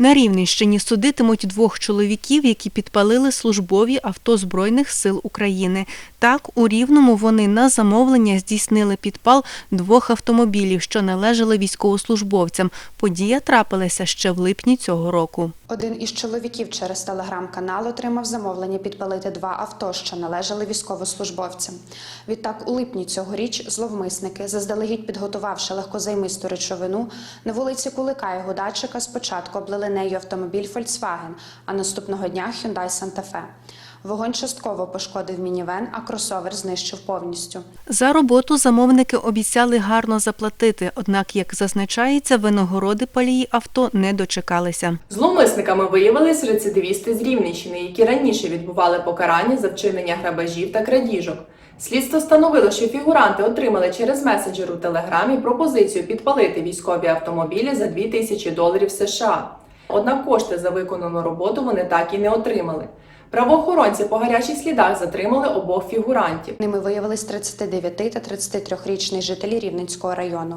На Рівненщині судитимуть двох чоловіків, які підпалили службові авто Збройних сил України. Так, у Рівному вони на замовлення здійснили підпал двох автомобілів, що належали військовослужбовцям. Подія трапилася ще в липні цього року. Один із чоловіків через телеграм-канал отримав замовлення підпалити два авто, що належали військовослужбовцям. Відтак, у липні цьогоріч зловмисники, заздалегідь підготувавши легкозаймисту речовину, на вулиці Кулика і Гудачика спочатку облили нею автомобіль Volkswagen, а наступного дня Hyundai Santa Fe. Вогонь частково пошкодив мінівен, а кросовер знищив повністю. За роботу замовники обіцяли гарно заплатити, однак, як зазначається, винагороди палії авто не дочекалися. Зловмисниками виявились рецидивісти з Рівненщини, які раніше відбували покарання за вчинення грабежів та крадіжок. Слідство встановило, що фігуранти отримали через месенджер у Телеграмі пропозицію підпалити військові автомобілі за 2000 доларів США. Однак кошти за виконану роботу вони так і не отримали. Правоохоронці по гарячих слідах затримали обох фігурантів. Ними виявились 39 та 33-річні жителі Рівненського району.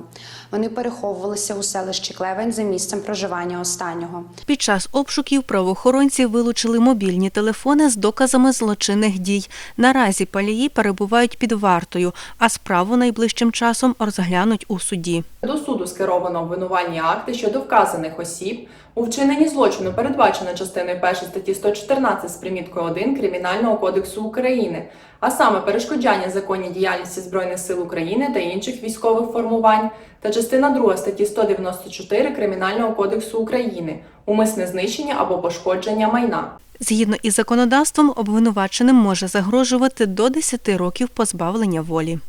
Вони переховувалися у селищі Клевень за місцем проживання останнього. Під час обшуків правоохоронці вилучили мобільні телефони з доказами злочинних дій. Наразі палії перебувають під вартою, а справу найближчим часом розглянуть у суді. До суду скеровано обвинувальні акти щодо вказаних осіб. У вчиненні злочину передбачено частиною 1 статті 114 з приміткою 1 Кримінального кодексу України, а саме перешкоджання законній діяльності Збройних сил України та інших військових формувань, та частина 2 статті 194 Кримінального кодексу України умисне знищення або пошкодження майна. Згідно із законодавством, обвинуваченим може загрожувати до 10 років позбавлення волі.